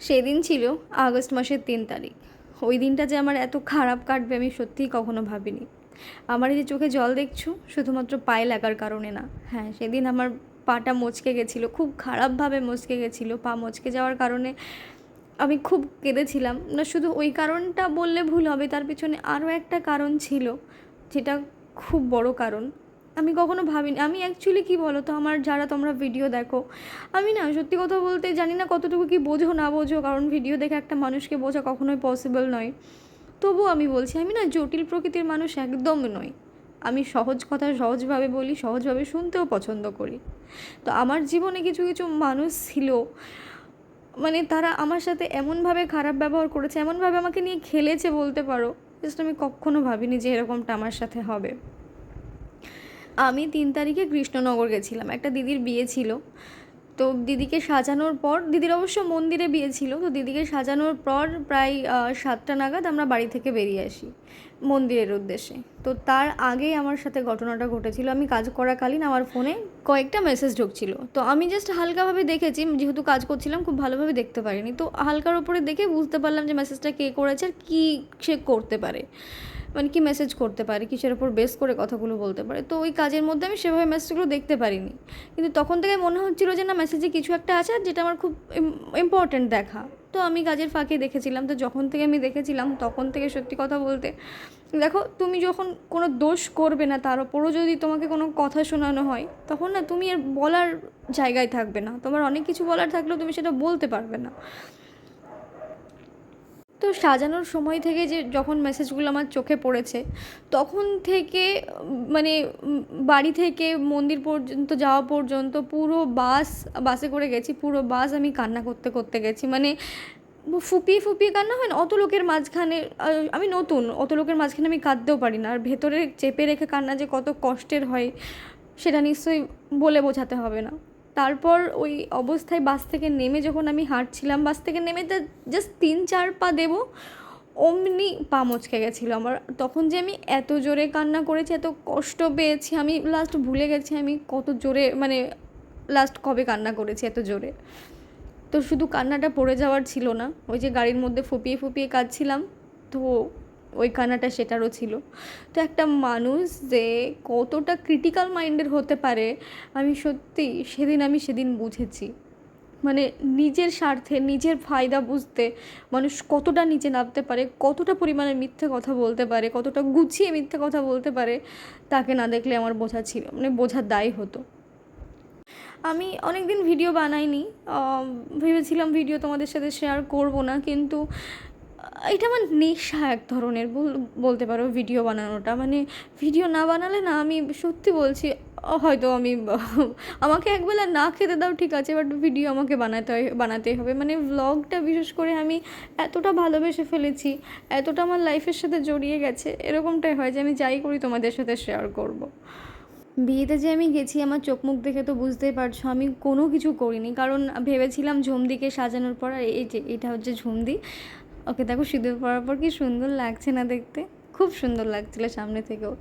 সেদিন ছিল আগস্ট মাসের তিন তারিখ। ওই দিনটা যে আমার এত খারাপ কাটবে আমি সত্যিই কখনো ভাবিনি। আমার এই যে চোখে জল দেখছ, শুধুমাত্র পায়ে লাগার কারণে না। হ্যাঁ সেদিন আমার পাটা মচকে গেছিল, খুব খারাপভাবে মচকে গেছিল, পা মচকে যাওয়ার কারণে আমি খুব কেঁদেছিলাম। না, শুধু ওই কারণটা বললে ভুল হবে, তার পিছনে আরও একটা কারণ ছিল, যেটা খুব বড় কারণ। আমি কখনো ভাবিনি। আমি অ্যাকচুয়ালি কী বলো তো আমার যারা তোমরা ভিডিও দেখো, আমি না সত্যি কথা বলতে জানি না কতটুকু কি বোঝো না বোঝো, কারণ ভিডিও দেখে একটা মানুষকে বোঝা কখনোই পসিবল নয়। তবুও আমি বলছি, আমি না জটিল প্রকৃতির মানুষ একদম নই। আমি সহজ কথা সহজভাবে বলি, সহজভাবে শুনতেও পছন্দ করি। তো আমার জীবনে কিছু কিছু মানুষ ছিল মানে তারা আমার সাথে এমনভাবে খারাপ ব্যবহার করেছে, এমনভাবে আমাকে নিয়ে খেলেছে বলতে পারো জাস্ট আমি কখনো ভাবিনি যে এরকমটা আমার সাথে হবে। আমি তিন তারিখে কৃষ্ণনগর গেছিলাম। একটা দিদির বিয়ে ছিল। তো দিদিকে সাজানোর পর, দিদির অবশ্য মন্দিরে বিয়ে ছিল, তো দিদিকে সাজানোর পর প্রায় সাতটা নাগাদ আমরা বাড়ি থেকে বেরিয়ে আসি মন্দিরের উদ্দেশ্যে। তো তার আগেই আমার সাথে ঘটনাটা ঘটেছিল। আমি কাজ করাকালীন আমার ফোনে কয়েকটা মেসেজ ঢুকছিল। তো আমি জাস্ট হালকাভাবে দেখেছি, যেহেতু কাজ করছিলাম, খুব ভালোভাবে দেখতে পারিনি। তো হালকার ওপরে দেখে বুঝতে পারলাম যে মেসেজটা কে করেছে আর কী সে করতে পারে। মানে কি মেসেজ করতে পারে, কিসের ওপর বেস করে কথাগুলো বলতে পারে। তো ওই কাজের মধ্যে আমি সেভাবে মেসেজগুলো দেখতে পারিনি। কিন্তু তখন থেকে মনে হচ্ছিল যে, না মেসেজে কিছু একটা আছে, যেটা আমার খুব ইম্পর্ট্যান্ট দেখা। তো আমি কাজের ফাঁকে দেখেছিলাম। তো যখন থেকে আমি দেখেছিলাম, তখন থেকে সত্যি কথা বলতে, দেখো, তুমি যখন কোনো দোষ করবে না, তার ওপরও যদি তোমাকে কোনো কথা শোনানো হয়, তখন না, তুমি আর বলার জায়গায় থাকবে না। তোমার অনেক কিছু বলার থাকলেও তুমি সেটা বলতে পারবে না। তো সাজানোর সময় থেকে যে যখন মেসেজগুলো আমার চোখে পড়েছে, তখন থেকে মানে বাড়ি থেকে মন্দির পর্যন্ত যাওয়া পর্যন্ত পুরো বাস বাসে করে গেছি, পুরো বাস আমি কান্না করতে করতে গেছি। মানে ফুপিয়ে ফুপিয়ে কান্না হয় না? অত লোকের মাঝখানে আমি নতুন, অত লোকের মাঝখানে আমি কাঁদতেও পারি না। আর ভেতরে চেপে রেখে কান্না যে কত কষ্টের হয়, সেটা নিশ্চয়ই বলে বোঝাতে হবে না। তারপর ওই অবস্থায় বাস থেকে নেমে যখন আমি হাঁটছিলাম, বাস থেকে নেমে জাস্ট তিন, চার পা দেবো, অমনি পা মচকে গেছিল আমার। তখন যে আমি এত জোরে কান্না করেছি, এত কষ্ট পেয়েছি, আমি লাস্ট ভুলে গেছি আমি কত জোরে মানে লাস্ট কবে কান্না করেছি এত জোরে। তো শুধু কান্নাটা পড়ে যাওয়ার ছিল না, ওই যে গাড়ির মধ্যে ফুপিয়ে ফুপিয়ে কাঁদছিলাম। তো ওই কান্নাটা সেটারও ছিল। তো একটা মানুষ যে কতটা ক্রিটিক্যাল মাইন্ডের হতে পারে, আমি সত্যি সেদিন আমি সেদিন বুঝেছি। মানে নিজের স্বার্থে, নিজের ফায়দা বুঝতে মানুষ কতটা নিচে নামতে পারে, কতটা পরিমাণে মিথ্যে কথা বলতে পারে, কতটা গুছিয়ে মিথ্যে কথা বলতে পারে, তাকে না দেখলে আমার বোঝা ছিল মানে বোঝার দায় হতো। আমি অনেক দিন ভিডিও বানাইনি ভেবেছিলাম ভিডিও তোমাদের সাথে শেয়ার করব না, কিন্তু এটা আমার নেশা এক ধরনের, বল- বলতে পারো ভিডিও বানানোটা। মানে ভিডিও না বানালে না আমি সত্যি বলছি, হয়তো আমি আমাকে একবেলা না খেতে দাও, ঠিক আছে বাট ভিডিও আমাকে বানাতে হয়, বানাতেই হবে। মানে ব্লগটা বিশেষ করে আমি এতটা ভালোবেসে ফেলেছি, এতটা আমার লাইফের সাথে জড়িয়ে গেছে, এরকমটাই হয় যে আমি যাই করি তোমাদের সাথে শেয়ার করব। বিয়েতে যে আমি গেছি, আমার চোখ মুখ দেখে তো বুঝতেই পারছ, আমি কোনো কিছু করিনি। কারণ ভেবেছিলাম ঝুমদিকে সাজানোর পর, আর এই যে, এটা হচ্ছে ঝুমদি। ওকে দেখো সিঁদুর পরার পর কি সুন্দর লাগছে না দেখতে? খুব সুন্দর লাগছিল সামনে থেকেও।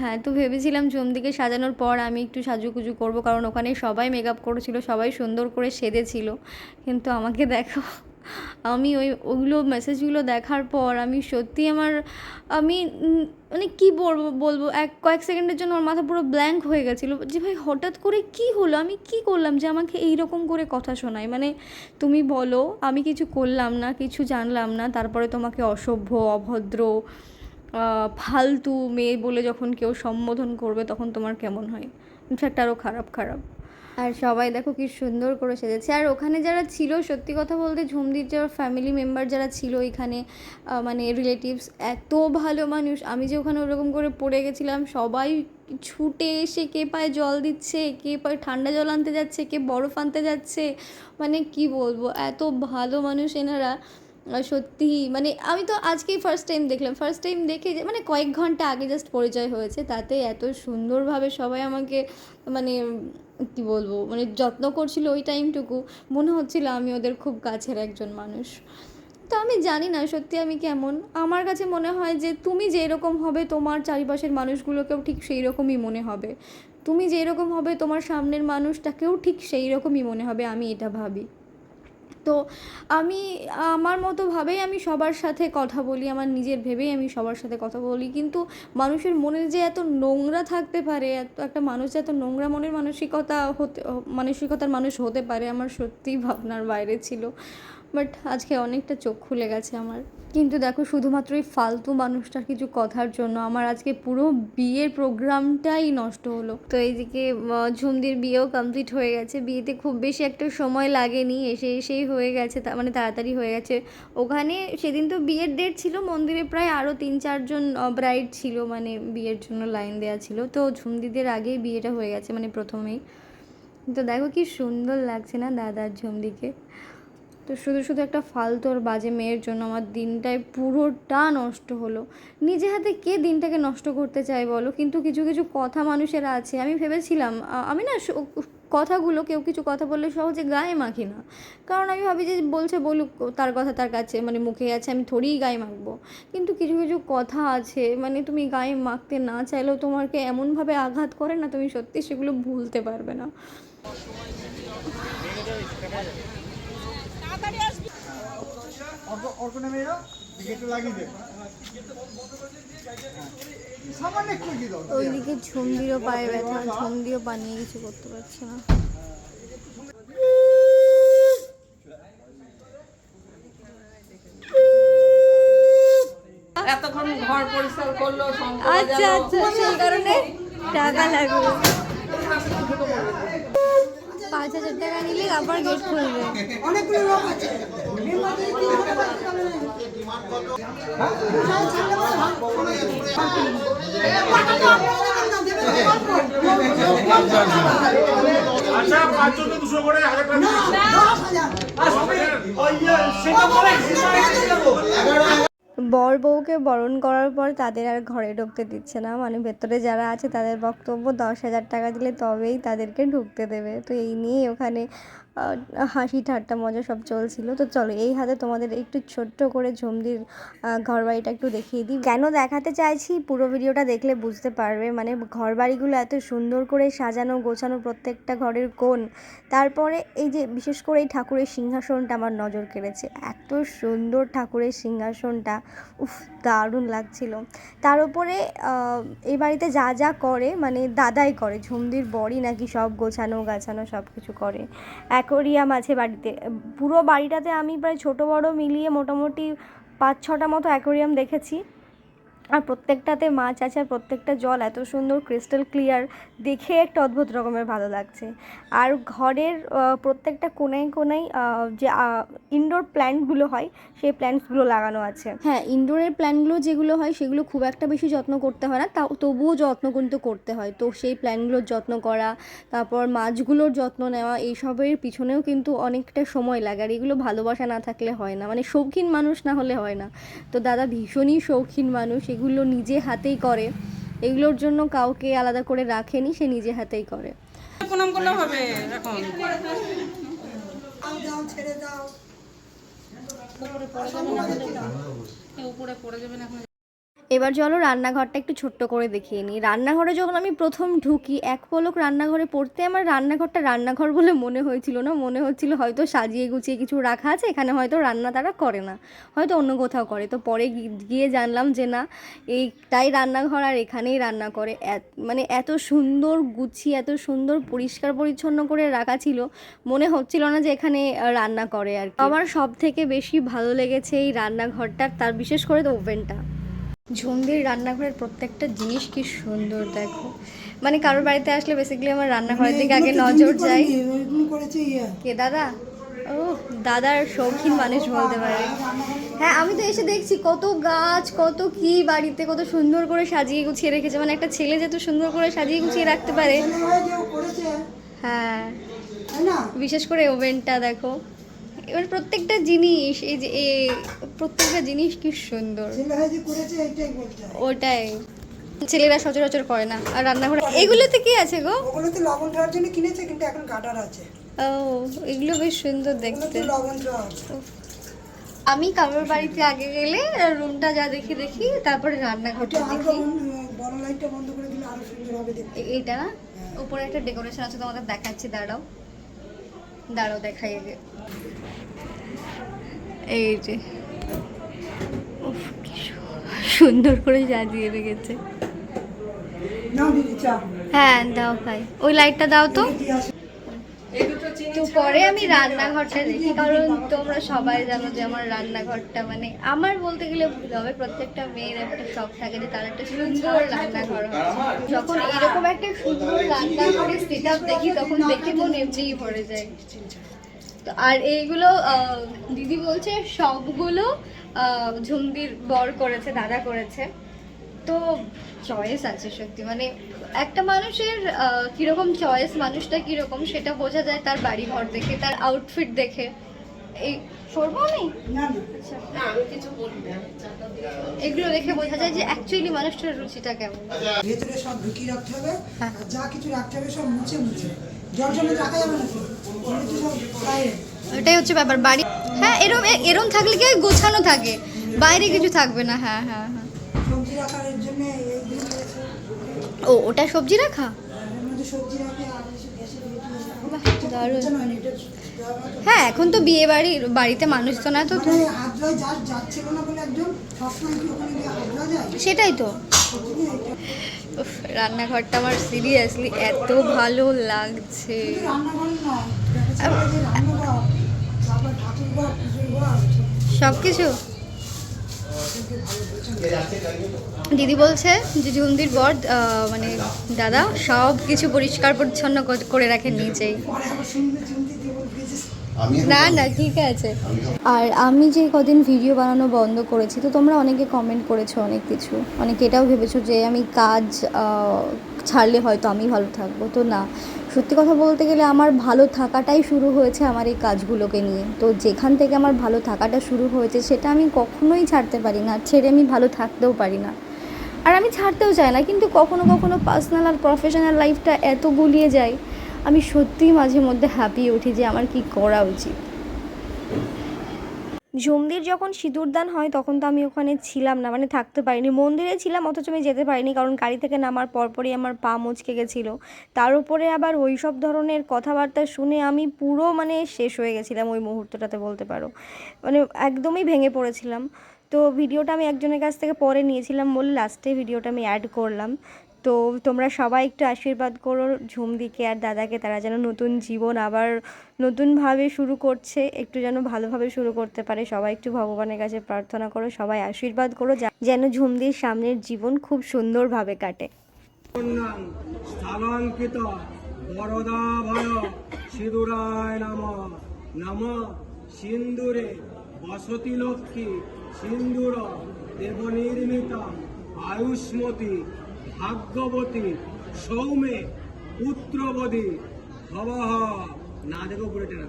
হ্যাঁ তো ভেবেছিলাম জমদিকে সাজানোর পর আমি একটু সাজুকুজু করব, কারণ ওখানে সবাই মেকআপ করেছিল, সবাই সুন্দর করে সেজেছিল। কিন্তু আমাকে দেখো আমি ওই, ওগুলো মেসেজগুলো দেখার পর আমি সত্যি আমার, আমি মানে কি বলব বলব, এক, কয়েক সেকেন্ডের জন্য আমার মাথা পুরো ব্ল্যাঙ্ক হয়ে গেছিল। যে ভাই হঠাৎ করে কি হলো? আমি কি করলাম যে আমাকে এই রকম করে কথা শোনায়? মানে তুমি বলো, আমি কিছু করলাম না, কিছু জানলাম না, তারপরে তোমাকে অসভ্য, অভদ্র ফালতু মেয়ে বলে যখন কেউ সম্বোধন করবে, তখন তোমার কেমন হয়? ইনফ্যাক্ট আরও খারাপ খারাপ। আর সবাই দেখো কি সুন্দর করে সেজেছে। আর ওখানে যারা ছিল, সত্যি কথা বলতে ঝুমদির যারা ফ্যামিলি মেম্বার যারা ছিল এখানে মানে রিলেটিভস এত ভালো মানুষ। আমি যে ওখানে ওরকম করে পড়ে গেছিলাম, সবাই ছুটে এসে কে পায়ে জল দিচ্ছে, কে পায়ে ঠান্ডা জল আনতে যাচ্ছে, কে বরফ আনতে যাচ্ছে। মানে কি বলব, এত ভালো মানুষ এনারা। সত্যি মানে আমি তো আজকেই ফার্স্ট টাইম দেখলাম। ফার্স্ট টাইম দেখে যে মানে কয়েক ঘণ্টা আগে জাস্ট পরিচয় হয়েছে। তাতে এত সুন্দরভাবে সবাই আমাকে মানে কি বলব মানে যত্ন করছিল ওই টাইমটুকু। মনে হচ্ছিল আমি ওদের খুব কাছের একজন মানুষ। তো আমি জানি না সত্যি আমি কেমন। আমার কাছে মনে হয় যে তুমি যেই রকম হবে তোমার চারিপাশের মানুষগুলোকেও ঠিক সেই রকমই মনে হবে। তুমি যেই রকম হবে তোমার সামনের মানুষটাকেও ঠিক সেই রকমই মনে হবে, আমি এটা ভাবি। তো আমি, আমার মতো ভাবেই আমি সবার সাথে কথা বলি, আমার নিজের ভেবেই আমি সবার সাথে কথা বলি। কিন্তু মানুষের মনে যে এত নোংরা থাকতে পারে, এত একটা মানুষ এত নোংরা মনের মানসিকতা হতে, মানসিকতার মানুষ হতে পারে, আমার সত্যিই ভাবনার বাইরে ছিল। বাট আজকে অনেকটা চোখ খুলে গেছে আমার। কিন্তু দেখো, শুধুমাত্র এই ফালতু মানুষটার কিছু কথার জন্য আমার আজকে পুরো বিয়ের প্রোগ্রামটাই নষ্ট হলো। তো এইদিকে ঝুমদির বিয়েও কমপ্লিট হয়ে গেছে। বিয়েতে খুব বেশি একটা সময় লাগেনি, এসে এসেই হয়ে গেছে মানে তাড়াতাড়ি হয়ে গেছে। ওখানে সেদিন তো বিয়ের ডেট ছিল, মন্দিরে প্রায় আরও তিন চারজন ব্রাইড ছিল মানে বিয়ের জন্য লাইন দেওয়া ছিল। তো ঝুমদিদের আগেই বিয়েটা হয়ে গেছে মানে প্রথমেই। তো দেখো কি সুন্দর লাগছে না দাদার ঝুমদিকে? তো শুধু শুধু একটা ফালতু আর বাজে মেয়ের জন্য আমার দিনটাই পুরোটা নষ্ট হলো। নিজে হাতে কে দিনটাকে নষ্ট করতে চায় বলো? কিন্তু কিছু কিছু কথা মানুষের আছে। আমি ভেবেছিলাম আমি না কথাগুলো, কেউ কিছু কথা বললে সহজে গায়ে মাখি না। কারণ আমি ভাবি যে বলছে বলুক, তার কথা তার কাছে মানে মুখে আছে, আমি থোড়িই গায়ে মাখবো। কিন্তু কিছু কিছু কথা আছে মানে তুমি গায়ে মাখতে না চাইলেও তোমাকে এমনভাবে আঘাত করে না, তুমি সত্যি সেগুলো ভুলতে পারবে না। অল্প অল্প নেমে যাও দিকে একটু লাগিয়ে দে। সামান্য একটু এগিয়ে দাও ওইদিকে ঝুমদিরও পায়ে ব্যথা ঝুমদিও বানিয়ে কিছু করতে পারছে না। এতক্ষণ ঘর পরিষ্কার করল আচ্ছা আচ্ছা সেই কারণে টাকা লাগবে পাঁচ হাজার টাকা নিলে আবার গেট খুলবে অনেকগুলো লোক আছে। আচ্ছা পাঁচজনকে দুশো করে হাজার টাকা। বর বউকে বরণ করার পর তাদের আর ঘরে ঢুকতে দিচ্ছে না। মানে ভেতরে যারা আছে তাদের বক্তব্য দশ হাজার টাকা দিলে তবেই তাদেরকে ঢুকতে দেবে। তো এই নিয়ে ওখানে হাসি ঠাট্টা মজা সব চলছিল। তো চলো, এই হাতে তোমাদের একটু ছোট্ট করে ঝুমদির ঘর বাড়িটা একটু দেখিয়ে দিই। কেন দেখাতে চাইছি? পুরো ভিডিওটা দেখলে বুঝতে পারবে। মানে ঘর বাড়িগুলো এত সুন্দর করে সাজানো, গোছানো প্রত্যেকটা ঘরের কোণ। তারপরে এই যে বিশেষ করে এই ঠাকুরের সিংহাসনটা আমার নজর কেড়েছে। এত সুন্দর ঠাকুরের সিংহাসনটা। উফ, দারুণ লাগছিল। তার উপরে এই বাড়িতে যা যা করে মানে দাদাই করে। ঝুমদির বড়ি নাকি সব গোছানো, গাছানো সব কিছু করে অ্যাকোরিয়াম আছে বাড়িতে। পুরো বাড়িটাতে আমি প্রায় ছোট বড় মিলিয়ে মোটামুটি পাঁচ ছটা মতো অ্যাকোরিয়াম দেখেছি। আর প্রত্যেকটাতে মাছ আছে আর প্রত্যেকটা জল এত সুন্দর ক্রিস্টাল ক্লিয়ার দেখে একটা অদ্ভুত রকমের ভালো লাগছে। আর ঘরের প্রত্যেকটা কোনায় কোনায় যে ইনডোর প্ল্যান্টগুলো হয়, সেই প্ল্যান্টসগুলো লাগানো আছে। হ্যাঁ ইনডোরের প্ল্যান্টগুলো যেগুলো হয়, সেগুলো খুব একটা বেশি যত্ন করতে হয় না তাও তবুও যত্ন কিন্তু করতে হয়। তো সেই প্ল্যান্টগুলোর যত্ন করা, তারপর মাছগুলোর যত্ন নেওয়া, এইসবের পিছনেও কিন্তু অনেকটা সময় লাগে। আর এগুলো ভালোবাসা না থাকলে হয় না। মানে শৌখিন মানুষ না হলে হয় না। তো দাদা ভীষণই শৌখিন মানুষ এগুলো নিজে হাতেই করে। এগুলোর জন্য কাউকে আলাদা করে রাখেনি সে নিজে হাতেই করে। প্রণাম করলে হবে এখন। দাও। দাও ছেড়ে দাও উপরে পড়ে যাবেন এখন। এবার চলো রান্নাঘরটা একটু ছোট্ট করে দেখিয়ে নিই। রান্নাঘরে যখন আমি প্রথম ঢুকি, এক পলক রান্নাঘরে পড়তে আমার রান্নাঘরটা রান্নাঘর বলে মনে হয়েছিল না। মনে হচ্ছিল হয়তো সাজিয়ে গুছিয়ে কিছু রাখা আছে, এখানে হয়তো রান্না তারা করে না। হয়তো অন্য কোথাও করে। তো পরে গিয়ে জানলাম যে না, এইটাই রান্নাঘর আর এখানেই রান্না করে। মানে এত সুন্দর গুছিয়ে, এত সুন্দর পরিষ্কার পরিচ্ছন্ন করে রাখা ছিল। মনে হচ্ছিল না যে এখানে রান্না করে আর আমার সব থেকে বেশি ভালো লেগেছে এই রান্নাঘরটা তার বিশেষ করে তো ওভেনটা। ঝুমদির রান্নাঘরের প্রত্যেকটা জিনিস কি সুন্দর দেখো। মানে কারোর বাড়িতে আসলে বেসিক্যালি আমার রান্নাঘরের দিকে আগে নজর যায়। কে দাদা? ও দাদার শৌখিন মানুষ বলতে পারে। হ্যাঁ আমি তো এসে দেখছি কত গাছ কত কি বাড়িতে কত সুন্দর করে সাজিয়ে গুছিয়ে রেখেছে। মানে একটা ছেলে যেত সুন্দর করে সাজিয়ে গুছিয়ে রাখতে পারে। ছেলে হয়ে হ্যাঁ। বিশেষ করে ওভেনটা দেখো। এবার প্রত্যেকটা জিনিস এই যে এ প্রত্যেকটা জিনিস কি সুন্দর। হয়ে হয় ওটাই। ছেলেরা সচরাচর করে না আর রান্নাঘরে এগুলোতে কি আছে গো? ওগুলো তো লবণ দেওয়ার জন্য কিনেছে কিন্তু এখন গাডার আছে। ও এগুলো বেশ সুন্দর দেখতে। লবণ দেওয়া আছে। আমি কারোর বাড়িতে আগে গেলে রুমটা যা দেখি দেখি তারপরে রান্নাঘরটা এটা দেখি। বড় লাইটটা বন্ধ করে দিলে আরও সুন্দর হবে দেখতে। এ- এইটা উপরে একটা ডেকোরেশন আছে তোমাদের দেখাচ্ছি দাঁড়াও। দাঁড়াও দেখাই আগে। এই যে। উফ, কি সুন্দর করে সাজিয়ে রেখেছে। নাও দিদি চা। হ্যাঁ দাও ভাই। ওই লাইটটা দাও তো। তো পরে আমি রান্নাঘরটা দেখি কারণ তোমরা সবাই জানো যে আমার রান্নাঘরটা মানে আমার বলতে গেলে ভুল হবে প্রত্যেকটা মেয়ের একটা শখ থাকে যে তার একটা সুন্দর রান্নাঘর হবে। যখন এরকম একটা সুন্দর রান্নাঘরের সেট আপ দেখি তখন দেখে মন এমনিই ভরে যায়। তো আর এইগুলো দিদি বলছে সবগুলো ঝুমদির বর করেছে দাদা করেছে। তো চয়েস আছে সত্যি। মানে একটা মানুষের কীরকম চয়েস মানুষটা কীরকম সেটা বোঝা যায় তার বাড়ি ঘর দেখে তার আউটফিট দেখে। এই করব আমি? না না। আচ্ছা। এগুলো দেখে বোঝা যায় যে অ্যাকচুয়ালি মানুষটার রুচিটা কেমন। ভেতরে সব ঢুকিয়ে রাখতে হবে। হ্যাঁ। যা কিছু রাখতে হবে সব মুছে মুছে। এটাই হচ্ছে ব্যাপার বাড়ি হ্যাঁ এরম এরম থাকলে কি গোছানো থাকে? বাইরে কিছু থাকবে না হ্যাঁ হ্যাঁ হ্যাঁ। ও ওটা সবজি রাখা? বাহ, দারুণ। হয় এখন তো বিয়ে বাড়ি বাড়িতে মানুষ তো। না তো মানে না যায়? সেটাই তো। রান্নাঘরটা আমার সিরিয়াসলি এত ভালো লাগছে। সব কিছু দিদি বলছে যে ঝুমদির বর মানে দাদা সব কিছু পরিষ্কার পরিচ্ছন্ন কর- রাখেন নিজেই। না না ঠিক আছে। আর আমি যে কদিন ভিডিও বানানো বন্ধ করেছি তো তোমরা অনেকে কমেন্ট করেছ অনেক কিছু। অনেকে এটাও ভেবেছো যে আমি কাজ ছাড়লে হয়তো আমি ভালো থাকব তো না। সত্যি কথা বলতে গেলে আমার ভালো থাকাটাই শুরু হয়েছে আমার এই কাজগুলোকে নিয়ে। তো যেখান থেকে আমার ভালো থাকাটা শুরু হয়েছে সেটা আমি কখনোই ছাড়তে পারি না, ছেড়ে আমি ভালো থাকতেও পারি না। আর আমি ছাড়তেও চাই না, কিন্তু কখনো কখনো পার্সোনাল আর প্রফেশনাল লাইফটা এত গুলিয়ে যায়, আমি সত্যিই মাঝে মধ্যে হ্যাপি উঠি যে আমার কি করা উচিত। ঝুমদির যখন সিঁদুরদান হয়, তখন তো আমি ওখানে ছিলাম না মানে থাকতে পারিনি। মন্দিরে ছিলাম, অথচ আমি যেতে পারিনি, কারণ গাড়ি থেকে নামার পরপরই আমার পা মুচকে গেছিল। তার উপরে আবার ওই সব ধরনের কথাবার্তা শুনে আমি পুরো মানে শেষ হয়ে গেছিলাম ওই মুহূর্তটাতে, বলতে পারো। মানে একদমই ভেঙে পড়েছিলাম। তো ভিডিওটা আমি একজনের কাছ থেকে পরে নিয়েছিলাম বলে লাস্টে ভিডিওটা আমি অ্যাড করলাম। তো তোমরা সবাই একটু আশীর্বাদ করো ঝুমদিকে আর দাদাকে, তারা যেন নতুন জীবন আবার নতুনভাবে শুরু করছে, একটু যেন ভালোভাবে শুরু করতে পারে। সবাই একটু ভগবানের কাছে প্রার্থনা করো, সবাই আশীর্বাদ করো যেন ঝুমদির সামনের জীবন খুব সুন্দরভাবে কাটে। সিন্দুরে, বসতি লক্ষ্মী, সিন্দুর, দেবনির্মিতা, আয়ুষ্মতী ভাগ্যবতী সৌমে পুত্রবতী হবাহ না দেখো উপরে টেনা